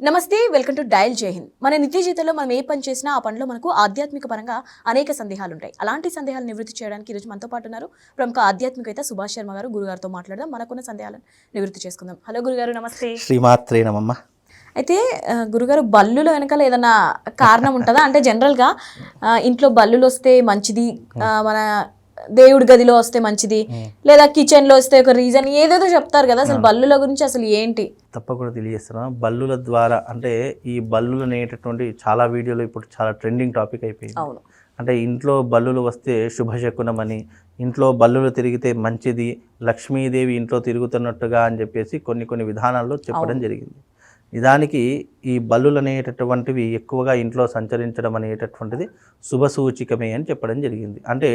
నమస్తే welcome to dial జై హింద్. మన నిత్య జీవితంలో మనం ఏ పని చేసినా ఆ పనిలో మనకు ఆధ్యాత్మిక పరంగా అనేక సందేహాలు ఉంటాయి అలాంటి సందేహాలు నివృత్తి చేయడానికి ఈరోజు మనతో పాటు ఉన్నారు ప్రముఖ ఆధ్యాత్మికవేత్త సుభాష్ శర్మ గారు. గురుగారితో మాట్లాడదాం. మనకున్న సందేహాలను నివృత్తి చేసుకుందాం. హలో గురుగారు నమస్తే. శ్రీమాత్రే నమమ్మ అయితే గురుగారు బల్లుల వెనకాల ఏదైనా కారణం ఉంటుందా? అంటే జనరల్గా ఇంట్లో బల్లులు వస్తే మంచిది మన దేవుడి గదిలో వస్తే మంచిది లేదా కిచెన్లో వస్తే ఒక రీజన్ ఏదేదో చెప్తారు కదా అసలు బల్లుల గురించి అసలు ఏంటి? తప్పకుండా తెలియజేస్తున్నాను బల్లుల ద్వారా అంటే ఈ బల్లులు అనేటటువంటి చాలా వీడియోలు ఇప్పుడు చాలా ట్రెండింగ్ టాపిక్ అయిపోయింది. అవును. అంటే ఇంట్లో బల్లులు వస్తే శుభశకునమని ఇంట్లో బల్లులు తిరిగితే మంచిది లక్ష్మీదేవి ఇంట్లో తిరుగుతున్నట్టుగా అని చెప్పేసి కొన్ని కొన్ని విధానాల్లో చెప్పడం జరిగింది. నిజానికి ఈ బల్లులు అనేటటువంటివి ఎక్కువగా ఇంట్లో సంచరించడం అనేటటువంటిది శుభ సూచికమే అని చెప్పడం జరిగింది. అంటే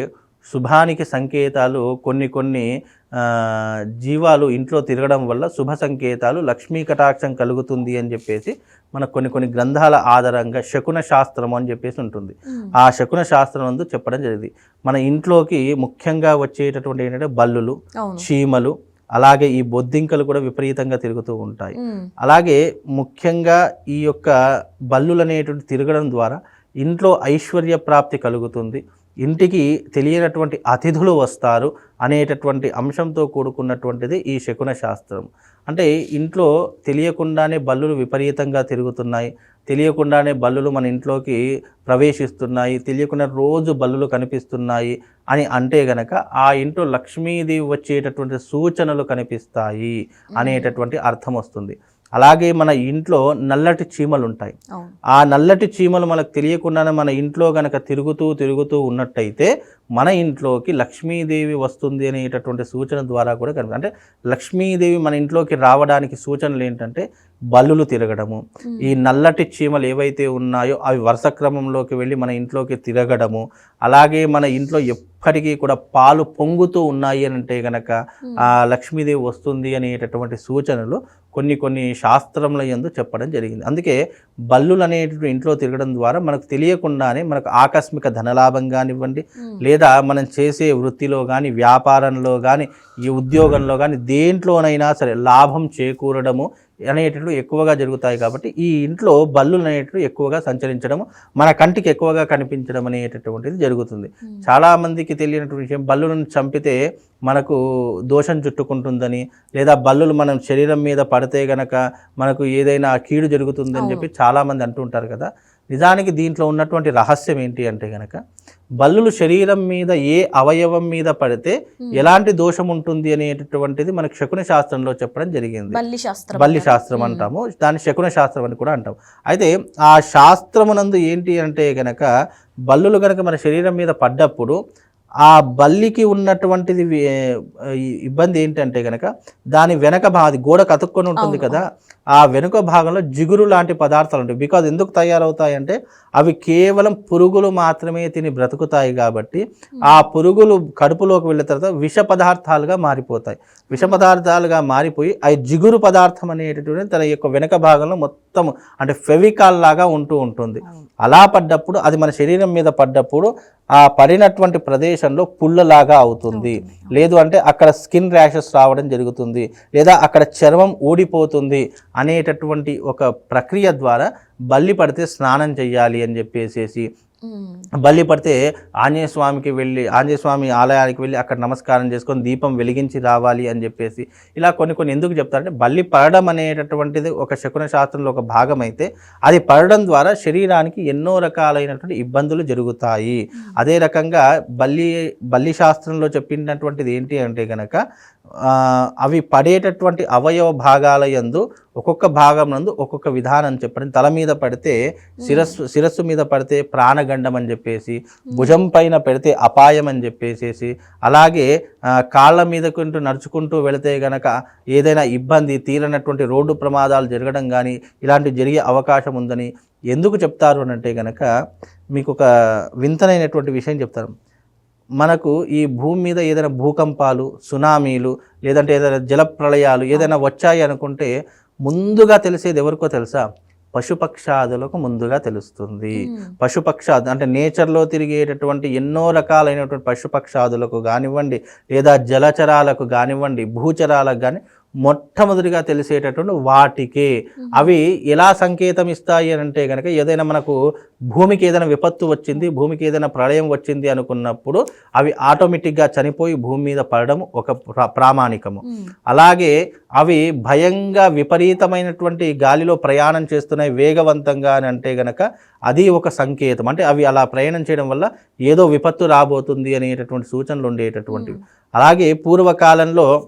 శుభానికి సంకేతాలు కొన్ని కొన్ని జీవాలు ఇంట్లో తిరగడం వల్ల శుభ సంకేతాలు లక్ష్మీ కటాక్షం కలుగుతుంది అని చెప్పేసి మనకు కొన్ని కొన్ని గ్రంథాల ఆధారంగా శకున శాస్త్రం అని చెప్పేసి ఉంటుంది. ఆ శకున శాస్త్రం నందు చెప్పడం జరిగింది. మన ఇంట్లోకి ముఖ్యంగా వచ్చేటటువంటి ఏంటంటే బల్లులు చీమలు అలాగే ఈ బొద్దింకలు కూడా విపరీతంగా తిరుగుతూ ఉంటాయి. అలాగే ముఖ్యంగా ఈ యొక్క బల్లులు అనేటువంటి తిరగడం ద్వారా ఇంట్లో ఐశ్వర్య ప్రాప్తి కలుగుతుంది. ఇంటికి తెలియనటువంటి అతిథులు వస్తారు అనేటటువంటి అంశంతో కూడుకున్నటువంటిది ఈ శకున శాస్త్రం. అంటే ఇంట్లో తెలియకుండానే బల్లులు విపరీతంగా తిరుగుతున్నాయి తెలియకుండానే బల్లులు మన ఇంట్లోకి ప్రవేశిస్తున్నాయి తెలియకుండా రోజు బల్లులు కనిపిస్తున్నాయి అని అంటే గనక ఆ ఇంట్లో లక్ష్మీదేవి వచ్చేటటువంటి సూచనలు కనిపిస్తాయి అనేటటువంటి అర్థం వస్తుంది. అలాగే మన ఇంట్లో నల్లటి చీమలు ఉంటాయి. ఆ నల్లటి చీమలు మనకు తెలియకుండానే మన ఇంట్లో గనక తిరుగుతూ తిరుగుతూ ఉన్నట్టయితే మన ఇంట్లోకి లక్ష్మీదేవి వస్తుంది అనేటటువంటి సూచన ద్వారా కూడా కనిపి అంటే లక్ష్మీదేవి మన ఇంట్లోకి రావడానికి సూచనలు ఏంటంటే బల్లులు తిరగడము. ఈ నల్లటి చీమలు ఏవైతే ఉన్నాయో అవి వరుస క్రమంలోకి వెళ్ళి మన ఇంట్లోకి తిరగడము. అలాగే మన ఇంట్లో ఎప్పటికీ కూడా పాలు పొంగుతూ ఉన్నాయి అని అంటే గనక ఆ లక్ష్మీదేవి వస్తుంది అనేటటువంటి సూచనలు కొన్ని కొన్ని శాస్త్రముల యందు చెప్పడం జరిగింది. అందుకే బల్లులు అనేటువంటి ఇంట్లో తిరగడం ద్వారా మనకు తెలియకుండానే మనకు ఆకస్మిక ధనలాభం కానివ్వండి లేదా మనం చేసే వృత్తిలో కానీ వ్యాపారంలో కానీ ఈ ఉద్యోగంలో కానీ దేంట్లోనైనా సరే లాభం చేకూరడము అనేటట్లు ఎక్కువగా జరుగుతాయి కాబట్టి ఈ ఇంట్లో బల్లులు అనేటివి ఎక్కువగా సంచరించడం మన కంటికి ఎక్కువగా కనిపించడం అనేటటువంటిది జరుగుతుంది. చాలా మందికి తెలియనటువంటి విషయం బల్లులను చంపితే మనకు దోషం చుట్టుకుంటుందని లేదా బల్లులు మనం శరీరం మీద పడితే గనక మనకు ఏదైనా కీడు జరుగుతుందని చెప్పి చాలామంది అంటుంటారు కదా. నిజానికి దీంట్లో ఉన్నటువంటి రహస్యం ఏంటి అంటే గనక బల్లులు శరీరం మీద ఏ అవయవం మీద పడితే ఎలాంటి దోషం ఉంటుంది అనేటటువంటిది మనకు శకున శాస్త్రంలో చెప్పడం జరిగింది. బల్లి శాస్త్రం శాస్త్రం అంటాము. దాన్ని శకున శాస్త్రం అని కూడా అంటాం అయితే ఆ శాస్త్రమునందు ఏంటి అంటే గనక బల్లులు గనక మన శరీరం మీద పడ్డప్పుడు ఆ బల్లికి ఉన్నటువంటిది ఇబ్బంది ఏంటంటే గనక దాని వెనక భాగం గోడ కతుక్కొని ఉంటుంది కదా ఆ వెనుక భాగంలో జిగురు లాంటి పదార్థాలు ఉంటాయి. బికాజ్ ఎందుకు తయారవుతాయి అంటే అవి కేవలం పురుగులు మాత్రమే తిని బ్రతుకుతాయి కాబట్టి ఆ పురుగులు కడుపులోకి వెళ్ళిన తర్వాత విష పదార్థాలుగా మారిపోతాయి. విష పదార్థాలుగా మారిపోయి అవి జిగురు పదార్థం అనేటటువంటి తన యొక్క వెనక భాగంలో మొత్తం అంటే ఫెవికాల్ లాగా ఉంటూ ఉంటుంది. అలా పడ్డప్పుడు అది మన శరీరం మీద పడ్డప్పుడు ఆ పడినటువంటి ప్రదేశంలో పుల్లలాగా అవుతుంది. లేదు అంటే అక్కడ స్కిన్ ర్యాషెస్ రావడం జరుగుతుంది లేదా అక్కడ చర్మం ఊడిపోతుంది అనేటటువంటి ఒక ప్రక్రియ ద్వారా బల్లి పడితే స్నానం చేయాలి అని చెప్పేసేసి బల్లి పడితే ఆంజనేయ స్వామికి వెళ్ళి ఆంజనేయ స్వామి ఆలయానికి వెళ్ళి అక్కడ నమస్కారం చేసుకొని దీపం వెలిగించి రావాలి అని చెప్పేసి ఇలా కొన్ని కొన్ని ఎందుకు చెప్తారంటే బల్లి పడడం అనేటటువంటిది ఒక శకున శాస్త్రంలో ఒక భాగం అయితే అది పడడం ద్వారా శరీరానికి ఎన్నో రకాలైనటువంటి ఇబ్బందులు జరుగుతాయి. అదే రకంగా బల్లి బల్లి శాస్త్రంలో చెప్పినటువంటిది ఏంటి అంటే గనక ఆ, అవి పడేటటువంటి అవయవ భాగాల యందు ఒక్కొక్క భాగం నందు ఒక్కొక్క విధానం చెప్పడం. తల మీద పడితే శిరస్సు శిరస్సు మీద పడితే ప్రాణగండం అని చెప్పేసి భుజం పైన పెడితే అపాయం అని చెప్పేసేసి అలాగే కాళ్ళ మీదకుంటూ నడుచుకుంటూ వెళితే గనక ఏదైనా ఇబ్బంది తీరనటువంటి రోడ్డు ప్రమాదాలు జరగడం కానీ ఇలాంటివి జరిగే అవకాశం ఉందని ఎందుకు చెప్తారు అని అంటే గనక మీకు ఒక వింతనైనటువంటి విషయం చెప్తారు. మనకు ఈ భూమి మీద ఏదైనా భూకంపాలు సునామీలు లేదంటే ఏదైనా జల ప్రళయాలు ఏదైనా వచ్చాయి అనుకుంటే ముందుగా తెలిసేది ఎవరికో తెలుసా? పశుపక్షాదులకు ముందుగా తెలుస్తుంది. పశుపక్షాదు అంటే నేచర్లో తిరిగేటటువంటి ఎన్నో రకాలైనటువంటి పశుపక్షాదులకు కానివ్వండి లేదా జలచరాలకు కానివ్వండి భూచరాలకు కానీ మొట్టమొదటిగా తెలిసేటటువంటి వాటికే. అవి ఎలా సంకేతం ఇస్తాయి అని అంటే కనుక ఏదైనా మనకు భూమికి ఏదైనా విపత్తు వచ్చింది భూమికి ఏదైనా ప్రళయం వచ్చింది అనుకున్నప్పుడు అవి ఆటోమేటిక్గా చనిపోయి భూమి మీద పడడం ఒక ప్రా- ప్రామాణికము. అలాగే అవి భయంగా విపరీతమైనటువంటి గాలిలో ప్రయాణం చేస్తున్నాయి వేగవంతంగా అని అంటే గనక అది ఒక సంకేతం. అంటే అవి అలా ప్రయాణం చేయడం వల్ల ఏదో విపత్తు రాబోతుంది అనేటటువంటి సూచనలు ఉండేటటువంటివి. అలాగే పూర్వకాలంలో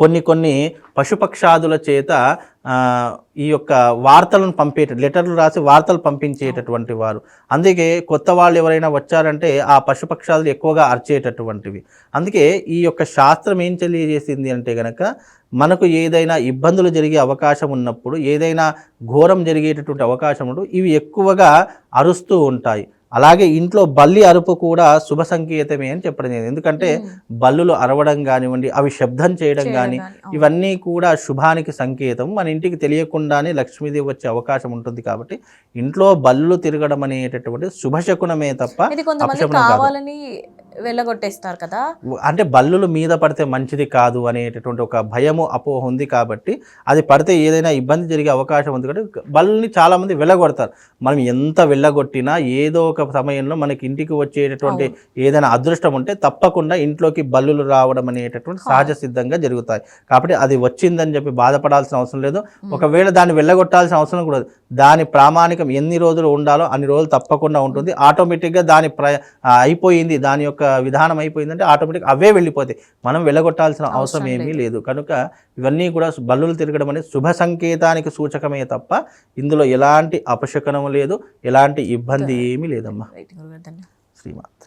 కొన్ని కొన్ని పశుపక్షాదుల చేత ఈ యొక్క వార్తలను పంపేట లెటర్లు రాసి వార్తలు పంపించేటటువంటి వారు. అందుకే కొత్త వాళ్ళు ఎవరైనా వచ్చారంటే ఆ పశుపక్షాదులు ఎక్కువగా అర్చేటటువంటివి. అందుకే ఈ యొక్క శాస్త్రం ఏం తెలియజేసింది అంటే కనుక మనకు ఏదైనా ఇబ్బందులు జరిగే అవకాశం ఉన్నప్పుడు ఏదైనా ఘోరం జరిగేటటువంటి అవకాశం ఉన్నప్పుడు ఇవి ఎక్కువగా అరుస్తూ ఉంటాయి. అలాగే ఇంట్లో బల్లి అరుపు కూడా శుభ సంకేతమే అని చెప్పడం జరిగింది. ఎందుకంటే బల్లులు అరవడం కానివ్వండి అవి శబ్దం చేయడం కానీ. ఇవన్నీ కూడా శుభానికి సంకేతం. మన ఇంటికి తెలియకుండానే లక్ష్మీదేవి వచ్చే అవకాశం ఉంటుంది కాబట్టి ఇంట్లో బల్లులు తిరగడం అనేటటువంటి శుభశకునమే తప్ప కావాలని వెళ్ళగొట్టేస్తారు కదా? అంటే బల్లులు మీద పడితే మంచిది కాదు అనేటటువంటి ఒక భయము అపోహ ఉంది కాబట్టి అది పడితే ఏదైనా ఇబ్బంది జరిగే అవకాశం ఉంది కాబట్టి బల్లుని చాలా మంది వెళ్ళగొడతారు. మనం ఎంత వెళ్ళగొట్టినా ఏదో ఒక సమయంలో మనకి ఇంటికి వచ్చేటటువంటి ఏదైనా అదృష్టం ఉంటే తప్పకుండా ఇంట్లోకి బల్లులు రావడం అనేటటువంటి సహజ సిద్ధంగా జరుగుతాయి. కాబట్టి అది వచ్చిందని చెప్పి బాధపడాల్సిన అవసరం లేదు. ఒకవేళ దాన్ని వెళ్ళగొట్టాల్సిన అవసరం కూడా లేదు. దాని ప్రామాణికం ఎన్ని రోజులు ఉండాలో అన్ని రోజులు తప్పకుండా ఉంటుంది. ఆటోమేటిక్గా దాని ప్ర అయిపోయింది. దాని యొక్క విధానం అయిపోయిందంటే ఆటోమేటిక్ అవే వెళ్ళిపోతాయి. మనం వెళ్ళగొట్టాల్సిన అవసరం ఏమీ లేదు. కనుక ఇవన్నీ కూడా బల్లులు తిరగడం అనేది శుభ సంకేతానికి సూచకమే తప్ప ఇందులో ఎలాంటి అపశకనం లేదు. ఎలాంటి ఇబ్బంది ఏమీ లేదమ్మా రైట్ గురుగారు ధన్యవాదాలు శ్రీమాత్